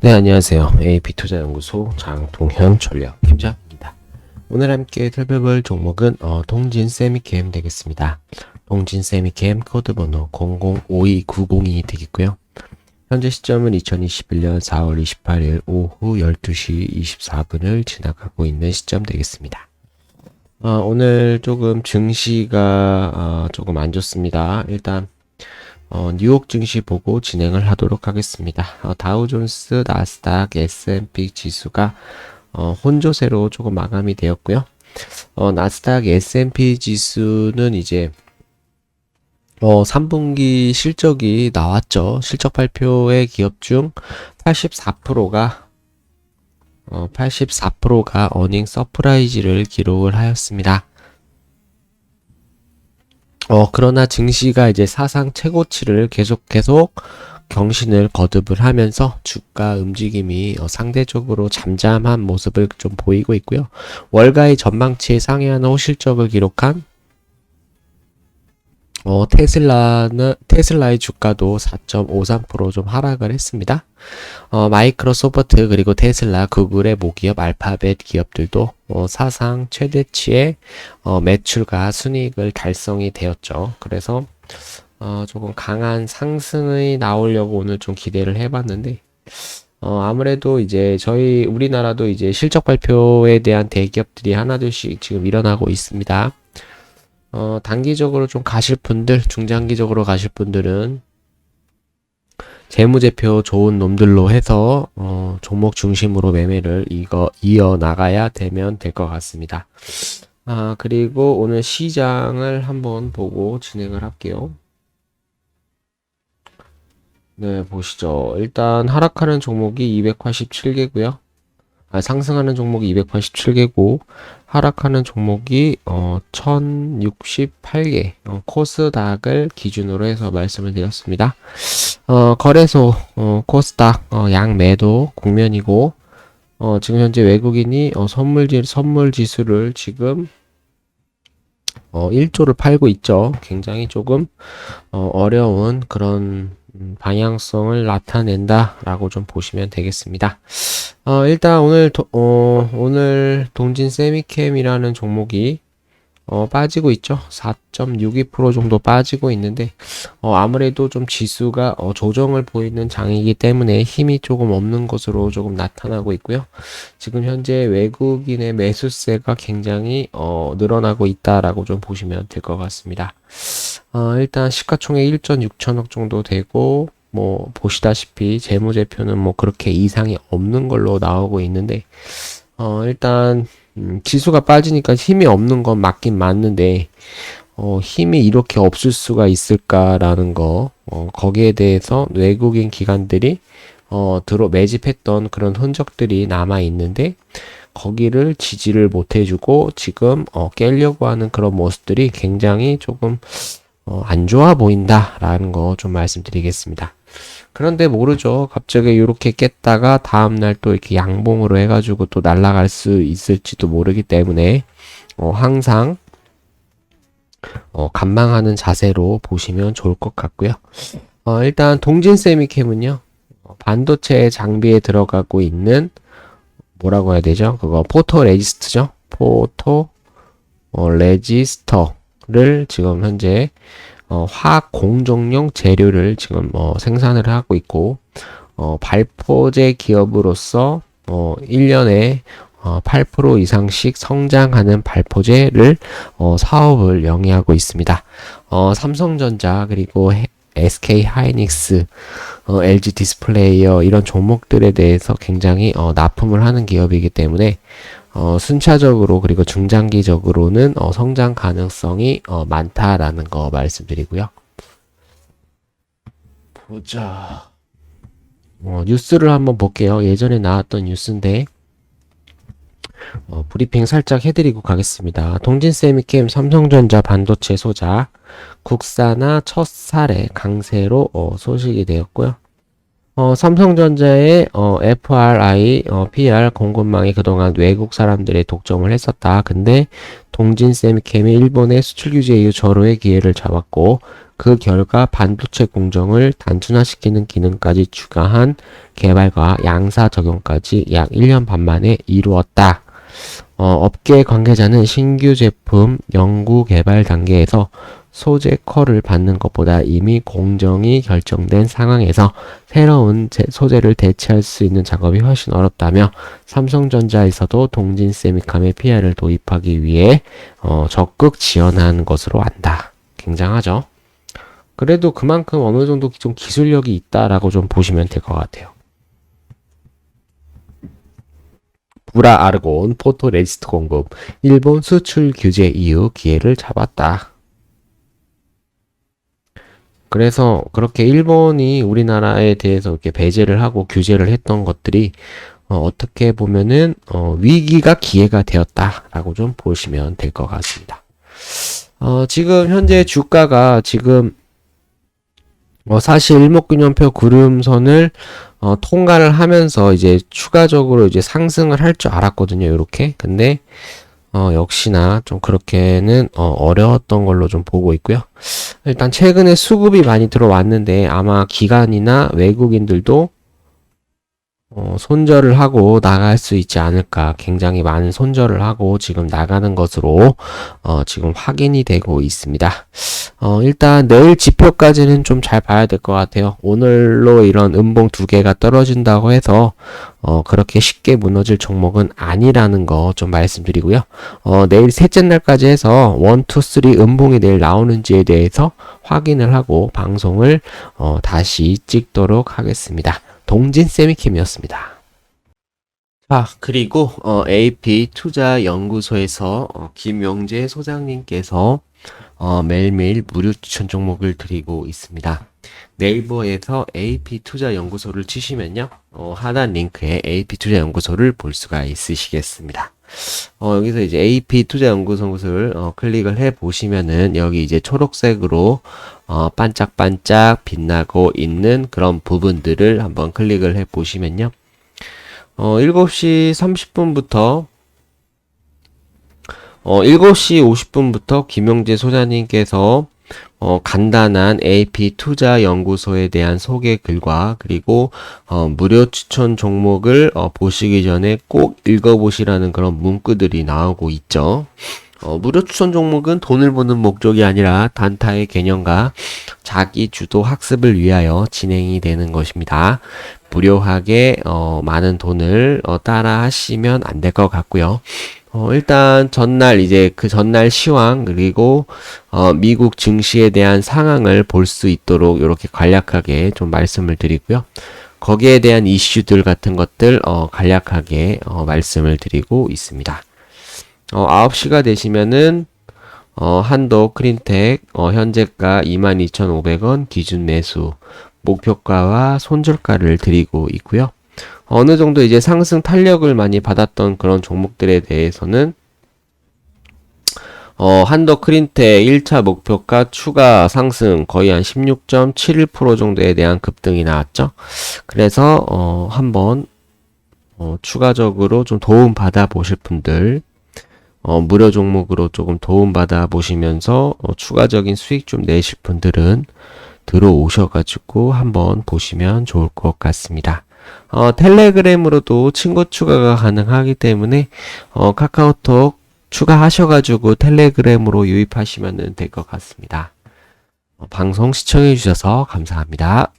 네, 안녕하세요. AP투자연구소 장동현 전략 팀장입니다. 오늘 함께 살펴볼 종목은 어, 동진 세미캠 되겠습니다. 동진 세미캠 코드 번호 005290이 되겠고요. 현재 시점은 2021년 4월 28일 오후 12시 24분을 지나가고 있는 시점 되겠습니다. 어, 오늘 조금 증시가 어, 조금 안 좋습니다. 일단 어, 뉴욕 증시 보고 진행을 하도록 하겠습니다. 어, 다우존스, 나스닥, S&P 지수가 어, 혼조세로 조금 마감이 되었고요. 어, 나스닥, S&P 지수는 이제 어, 3분기 실적이 나왔죠. 실적 발표의 기업 중 84%가 어, 84%가 어닝 서프라이즈를 기록을 하였습니다. 어, 그러나 증시가 이제 사상 최고치를 계속 계속 경신을 거듭을 하면서 주가 움직임이 어, 상대적으로 잠잠한 모습을 좀 보이고 있고요. 월가의 전망치에 상회하는 호실적을 기록한 어, 테슬라는, 테슬라의 주가도 4.53%좀 하락을 했습니다. 어, 마이크로소프트 그리고 테슬라, 구글의 모기업, 알파벳 기업들도 어, 사상 최대치의 어, 매출과 순이익을 달성이 되었죠. 그래서 어, 조금 강한 상승이 나오려고 오늘 좀 기대를 해봤는데 어, 아무래도 이제 저희 우리나라도 이제 실적 발표에 대한 대기업들이 하나둘씩 지금 일어나고 있습니다. 어, 단기적으로 좀 가실 분들, 중장기적으로 가실 분들은 재무제표 좋은 놈들로 해서 어, 종목 중심으로 매매를 이거 이어 나가야 되면 될 것 같습니다. 아, 그리고 오늘 시장을 한번 보고 진행을 할게요. 네, 보시죠. 일단 하락하는 종목이 287개고요. 아, 상승하는 종목이 287개고 하락하는 종목이 어, 1068개 어, 코스닥을 기준으로 해서 말씀을 드렸습니다. 어, 거래소 어, 코스닥 어, 양매도 국면이고 어, 지금 현재 외국인이 어, 선물지 선물 지수를 지금 어, 1조를 팔고 있죠. 굉장히 조금 어, 어려운 그런 음, 방향성을 나타낸다라고 좀 보시면 되겠습니다. 어, 일단 오늘 도, 어, 오늘 동진 세미캠이라는 종목이 어, 빠지고 있죠. 4.62% 정도 빠지고 있는데 어, 아무래도 좀 지수가 어, 조정을 보이는 장이기 때문에 힘이 조금 없는 것으로 조금 나타나고 있고요. 지금 현재 외국인의 매수세가 굉장히 어, 늘어나고 있다라고 좀 보시면 될 것 같습니다. 어, 일단 시가총액 1.6천억 정도 되고 뭐 보시다시피 재무제표는 뭐 그렇게 이상이 없는 걸로 나오고 있는데 어, 일단 음, 지수가 빠지니까 힘이 없는 건 맞긴 맞는데 어, 힘이 이렇게 없을 수가 있을까라는 거 어, 거기에 대해서 외국인 기관들이 어, 들어 매집했던 그런 흔적들이 남아 있는데 거기를 지지를 못 해주고 지금 어, 깰려고 하는 그런 모습들이 굉장히 조금 어, 안 좋아 보인다라는 거 좀 말씀드리겠습니다. 그런데 모르죠. 갑자기 이렇게 깼다가 다음날 또 이렇게 양봉으로 해가지고 또 날아갈 수 있을지도 모르기 때문에 어, 항상 어, 간망하는 자세로 보시면 좋을 것 같고요. 어, 일단 동진 세미캠은요. 어, 반도체 장비에 들어가고 있는 뭐라고 해야 되죠? 그거 포토 레지스트죠? 포토 어, 레지스터를 지금 현재 어, 화학 공정용 재료를 지금 어, 생산을 하고 있고 어, 발포제 기업으로서 어, 1년에 어, 8% 이상씩 성장하는 발포제를 어, 사업을 영위하고 있습니다. 어, 삼성전자 그리고 SK 하이닉스, 어, LG 디스플레이어 이런 종목들에 대해서 굉장히 어, 납품을 하는 기업이기 때문에 어, 순차적으로 그리고 중장기적으로는 어, 성장 가능성이 어, 많다라는 거 말씀드리고요. 보자. 어, 뉴스를 한번 볼게요. 예전에 나왔던 뉴스인데 어, 브리핑 살짝 해드리고 가겠습니다. 동진세미캠 삼성전자 반도체 소자 국산화 첫 사례 강세로 어, 소식이 되었고요. 어, 삼성전자의 어, FRI, 어, PR 공급망이 그동안 외국 사람들의 독점을 했었다. 근데 동진 세미캠이 일본의 수출 규제 이후 절호의 기회를 잡았고 그 결과 반도체 공정을 단순화시키는 기능까지 추가한 개발과 양사 적용까지 약 1년 반 만에 이루었다. 어, 업계 관계자는 신규 제품 연구 개발 단계에서 소재 컬을 받는 것보다 이미 공정이 결정된 상황에서 새로운 제- 소재를 대체할 수 있는 작업이 훨씬 어렵다며 삼성전자에서도 동진 세미캄의 PR을 도입하기 위해 어, 적극 지원한 것으로 안다. 굉장하죠? 그래도 그만큼 어느 정도 좀 기술력이 있다라고 좀 보시면 될 것 같아요. 브라 아르곤 포토 레지스트 공급 일본 수출 규제 이후 기회를 잡았다. 그래서 그렇게 일본이 우리나라에 대해서 이렇게 배제를 하고 규제를 했던 것들이 어, 떻게 보면은 어, 위기가 기회가 되었다라고 좀 보시면 될 것 같습니다. 어, 지금 현재 주가가 지금 어, 사실 일목균형표 구름선을 어, 통과를 하면서 이제 추가적으로 이제 상승을 할 줄 알았거든요. 이렇게. 근데 어, 역시나 좀 그렇게는 어, 어려웠던 걸로 좀 보고 있고요. 일단 최근에 수급이 많이 들어왔는데 아마 기관이나 외국인들도 어, 손절을 하고 나갈 수 있지 않을까. 굉장히 많은 손절을 하고 지금 나가는 것으로 어, 지금 확인이 되고 있습니다. 어, 일단 내일 지표까지는 좀 잘 봐야 될 것 같아요. 오늘로 이런 음봉 두 개가 떨어진다고 해서 어, 그렇게 쉽게 무너질 종목은 아니라는 거 좀 말씀드리고요. 어, 내일 셋째 날까지 해서 원, 투, 쓰리 음봉이 내일 나오는지에 대해서 확인을 하고 방송을 어, 다시 찍도록 하겠습니다. 동진 세미캠이었습니다. 자, 그리고 어, AP 투자 연구소에서 어, 김용재 소장님께서 어, 매일매일 무료 추천 종목을 드리고 있습니다. 네이버에서 AP 투자 연구소를 치시면요. 어, 하단 링크에 AP 투자 연구소를 볼 수가 있으시겠습니다. 어, 여기서 이제 AP 투자 연구소를 어, 클릭을 해 보시면은 여기 이제 초록색으로 어, 반짝반짝 빛나고 있는 그런 부분들을 한번 클릭을 해 보시면요. 어, 7시 30분부터 어, 7시 50분부터 김용재 소장님께서 어, 간단한 AP 투자 연구소에 대한 소개 글과 그리고 어, 무료 추천 종목을 어, 보시기 전에 꼭 읽어보시라는 그런 문구들이 나오고 있죠. 어, 무료 추천 종목은 돈을 버는 목적이 아니라 단타의 개념과 자기 주도 학습을 위하여 진행이 되는 것입니다. 무료하게 어, 많은 돈을 어, 따라 하시면 안 될 것 같고요. 어, 일단 전날 이제 그 전날 시황 그리고 어, 미국 증시에 대한 상황을 볼 수 있도록 이렇게 간략하게 좀 말씀을 드리고요. 거기에 대한 이슈들 같은 것들 어, 간략하게 어, 말씀을 드리고 있습니다. 어, 9시가 되시면은 어, 한도 크린텍 어, 현재가 22,500원 기준 매수 목표가와 손절가를 드리고 있고요. 어느 정도 이제 상승 탄력을 많이 받았던 그런 종목들에 대해서는 어, 한도 크린텍 1차 목표가 추가 상승 거의 한 16.71% 정도에 대한 급등이 나왔죠. 그래서 어, 한번 어, 추가적으로 좀 도움 받아 보실 분들 어, 무료 종목으로 조금 도움 받아 보시면서 어, 추가적인 수익 좀 내실 분들은 들어오셔가지고 한번 보시면 좋을 것 같습니다. 어, 텔레그램으로도 친구 추가가 가능하기 때문에 어, 카카오톡 추가하셔가지고 텔레그램으로 유입하시면 될 것 같습니다. 어, 방송 시청해주셔서 감사합니다.